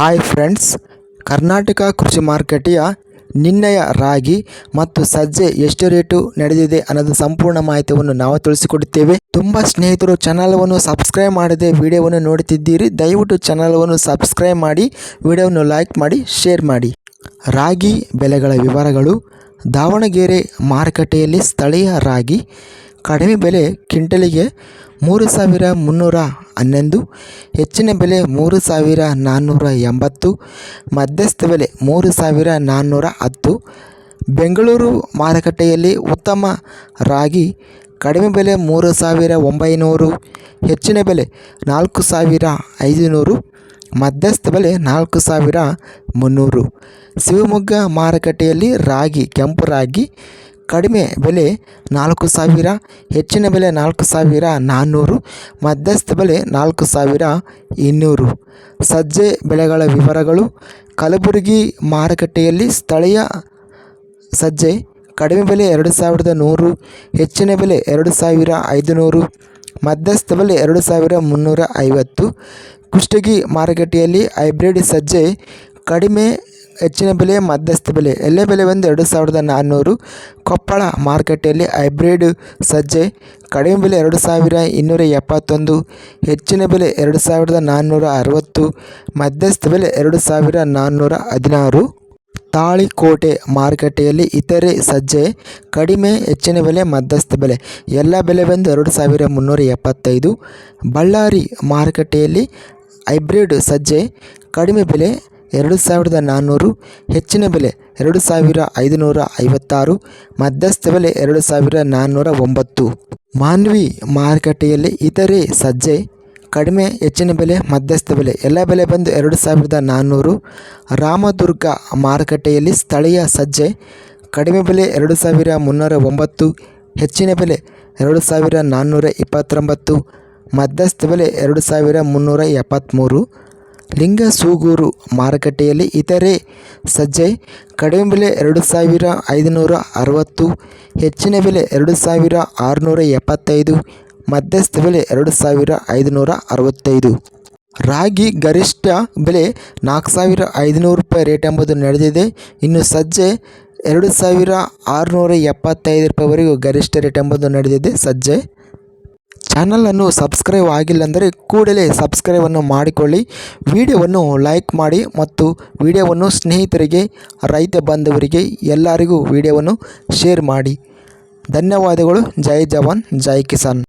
Hi friends Karnataka ಕೃಷಿ ಮಾರುಕಟ್ಟೆಯ ನಿನ್ನೆಯ ರಾಗಿ ಮತ್ತು ಸಜ್ಜೆ ಎಷ್ಟು ರೇಟು ನಡೆದಿದೆ ಅನ್ನೋದು ಸಂಪೂರ್ಣ ಮಾಹಿತಿಯನ್ನು ನಾವು ತಿಳಿಸಿಕೊಡುತ್ತೇವೆ. ತುಂಬ ಸ್ನೇಹಿತರು ಚಾನಲವನ್ನು ಸಬ್ಸ್ಕ್ರೈಬ್ ಮಾಡದೆ ವಿಡಿಯೋವನ್ನು ನೋಡುತ್ತಿದ್ದೀರಿ. ದಯವಿಟ್ಟು ಚಾನಲ್ವನ್ನು ಸಬ್ಸ್ಕ್ರೈಬ್ ಮಾಡಿ, ವಿಡಿಯೋವನ್ನು ಲೈಕ್ ಮಾಡಿ ಶೇರ್ ಮಾಡಿ. ರಾಗಿ ಬೆಲೆಗಳ ವಿವರಗಳು ದಾವಣಗೆರೆ ಮಾರುಕಟ್ಟೆಯಲ್ಲಿ ಸ್ಥಳೀಯ ರಾಗಿ ಕಡಿಮೆ ಬೆಲೆ ಕ್ವಿಂಟಲಿಗೆ ಮೂರು ಸಾವಿರ ಮುನ್ನೂರ ಹನ್ನೊಂದು, ಹೆಚ್ಚಿನ ಬೆಲೆ ಮೂರು ಸಾವಿರ ನಾನ್ನೂರ ಎಂಬತ್ತು, ಮಧ್ಯಸ್ಥ ಬೆಲೆ ಮೂರು ಸಾವಿರ ನಾನ್ನೂರ ಹತ್ತು. ಬೆಂಗಳೂರು ಮಾರುಕಟ್ಟೆಯಲ್ಲಿ ಉತ್ತಮ ರಾಗಿ, ಕಡಿಮೆ ಬೆಲೆ ಮೂರು ಸಾವಿರ ಒಂಬೈನೂರು, ಹೆಚ್ಚಿನ ಬೆಲೆ ನಾಲ್ಕು ಸಾವಿರ ಐದುನೂರು, ಮಧ್ಯಸ್ಥ ಬೆಲೆ ನಾಲ್ಕು ಸಾವಿರ ಮುನ್ನೂರು. ಶಿವಮೊಗ್ಗ ಮಾರುಕಟ್ಟೆಯಲ್ಲಿ ರಾಗಿ, ಕೆಂಪು ರಾಗಿ ಕಡಿಮೆ ಬೆಲೆ ನಾಲ್ಕು ಸಾವಿರ, ಹೆಚ್ಚಿನ ಬೆಲೆ ನಾಲ್ಕು ಸಾವಿರ ನಾನ್ನೂರು, ಮಧ್ಯಸ್ಥ ಬೆಲೆ ನಾಲ್ಕು ಸಾವಿರ ಇನ್ನೂರು. ಸಜ್ಜೆ ಬೆಳೆಗಳ ವಿವರಗಳು. ಕಲಬುರಗಿ ಮಾರುಕಟ್ಟೆಯಲ್ಲಿ ಸ್ಥಳೀಯ ಸಜ್ಜೆ ಕಡಿಮೆ ಬೆಲೆ ಎರಡು ಸಾವಿರದ ನೂರು, ಹೆಚ್ಚಿನ ಬೆಲೆ ಎರಡು ಸಾವಿರ ಐದುನೂರು, ಮಧ್ಯಸ್ಥ ಬೆಲೆ ಎರಡು ಸಾವಿರ ಮುನ್ನೂರ ಐವತ್ತು. ಕುಷ್ಟಗಿ ಮಾರುಕಟ್ಟೆಯಲ್ಲಿ ಹೈಬ್ರಿಡ್ ಸಜ್ಜೆ ಕಡಿಮೆ ಹೆಚ್ಚಿನ ಬೆಲೆ, ಮಧ್ಯಸ್ಥ ಬೆಲೆ. ಎಲೆ ಬೆಲೆ ಬಂದು ಎರಡು ಸಾವಿರದ ನಾನ್ನೂರು. ಕೊಪ್ಪಳ ಮಾರುಕಟ್ಟೆಯಲ್ಲಿ ಹೈಬ್ರಿಡ್ ಸಜ್ಜೆ ಕಡಿಮೆ ಬೆಲೆ ಎರಡು ಸಾವಿರ ಇನ್ನೂರ ಎಪ್ಪತ್ತೊಂದು. ಹೆಚ್ಚಿನ ಬೆಲೆ ಎರಡು ಸಾವಿರದ ನಾನ್ನೂರ ಅರವತ್ತು. ಮಧ್ಯಸ್ಥ ಬೆಲೆ ಎರಡು ಸಾವಿರ ನಾನ್ನೂರ ಹದಿನಾರು. ತಾಳಿಕೋಟೆ ಮಾರುಕಟ್ಟೆಯಲ್ಲಿ ಇತರೆ ಸಜ್ಜೆ ಕಡಿಮೆ, ಹೆಚ್ಚಿನ ಬೆಲೆ, ಮಧ್ಯಸ್ಥ ಬೆಲೆ. ಎಲ್ಲ ಬೆಲೆ ಬಂದು ಎರಡು ಸಾವಿರ ಮುನ್ನೂರ ಎಪ್ಪತ್ತೈದು. ಬಳ್ಳಾರಿ ಮಾರುಕಟ್ಟೆಯಲ್ಲಿ ಹೈಬ್ರಿಡ್ ಸಜ್ಜೆ ಕಡಿಮೆ ಬೆಲೆ ಎರಡು ಸಾವಿರದ ನಾನ್ನೂರು ಹೆಚ್ಚಿನ ಬೆಲೆ ಎರಡು ಸಾವಿರ ಐದುನೂರ ಐವತ್ತಾರು, ಮಧ್ಯಸ್ಥ ಬೆಲೆ ಎರಡು ಸಾವಿರ ನಾನ್ನೂರ ಒಂಬತ್ತು. ಮಾನ್ವಿ ಮಾರುಕಟ್ಟೆಯಲ್ಲಿ ಇತರೆ ಸಜ್ಜೆ, ಕಡಿಮೆ, ಹೆಚ್ಚಿನ ಬೆಲೆ, ಮಧ್ಯಸ್ಥ ಬೆಲೆ, ಎಲ್ಲ ಬೆಲೆ ಬಂದು ಎರಡು ಸಾವಿರದ ನಾನ್ನೂರು ರಾಮದುರ್ಗ ಮಾರುಕಟ್ಟೆಯಲ್ಲಿ ಸ್ಥಳೀಯ ಸಜ್ಜೆ, ಕಡಿಮೆ ಬೆಲೆ ಎರಡು ಸಾವಿರ ಮುನ್ನೂರ ಒಂಬತ್ತು, ಹೆಚ್ಚಿನ ಬೆಲೆ ಎರಡು ಸಾವಿರ ನಾನ್ನೂರ ಇಪ್ಪತ್ತೊಂಬತ್ತು, ಮಧ್ಯಸ್ಥ ಬೆಲೆ ಎರಡು ಸಾವಿರ ಮುನ್ನೂರ ಎಪ್ಪತ್ತ್ಮೂರು. ಲಿಂಗಸೂಗೂರು ಮಾರುಕಟ್ಟೆಯಲ್ಲಿ ಇತರೆ ಸಜ್ಜೆ ಕಡಿಮೆ ಬೆಲೆ ಎರಡು ಸಾವಿರ ಐದುನೂರ ಅರವತ್ತು, ಹೆಚ್ಚಿನ ಬೆಲೆ ಎರಡು ಸಾವಿರ ಆರುನೂರ ಎಪ್ಪತ್ತೈದು, ಮಧ್ಯಸ್ಥ ಬೆಲೆ ಎರಡು ಸಾವಿರ ಐದುನೂರ ಅರವತ್ತೈದು. ರಾಗಿ ಗರಿಷ್ಠ ಬೆಲೆ ನಾಲ್ಕು ಸಾವಿರ ಐದುನೂರು ರೂಪಾಯಿ ರೇಟ್ ಎಂಬುದು ನಡೆದಿದೆ. ಇನ್ನು ಸಜ್ಜೆ ಎರಡು ಸಾವಿರ ಆರುನೂರ ಎಪ್ಪತ್ತೈದು ರೂಪಾಯಿವರೆಗೂ ಗರಿಷ್ಠ ರೇಟ್ ಎಂಬುದು ನಡೆದಿದೆ. ಸಜ್ಜೆ ಚಾನಲನ್ನು ಸಬ್ಸ್ಕ್ರೈಬ್ ಆಗಿಲ್ಲ ಅಂದರೆ ಕೂಡಲೇ ಸಬ್ಸ್ಕ್ರೈಬನ್ನು ಮಾಡಿಕೊಳ್ಳಿ. ವಿಡಿಯೋವನ್ನು ಲೈಕ್ ಮಾಡಿ ಮತ್ತು ವಿಡಿಯೋವನ್ನು ಸ್ನೇಹಿತರಿಗೆ, ರೈತ ಬಾಂಧವರಿಗೆ ಎಲ್ಲರಿಗೂ ವಿಡಿಯೋವನ್ನು ಶೇರ್ ಮಾಡಿ. ಧನ್ಯವಾದಗಳು. ಜೈ ಜವಾನ್, ಜೈ ಕಿಸಾನ್.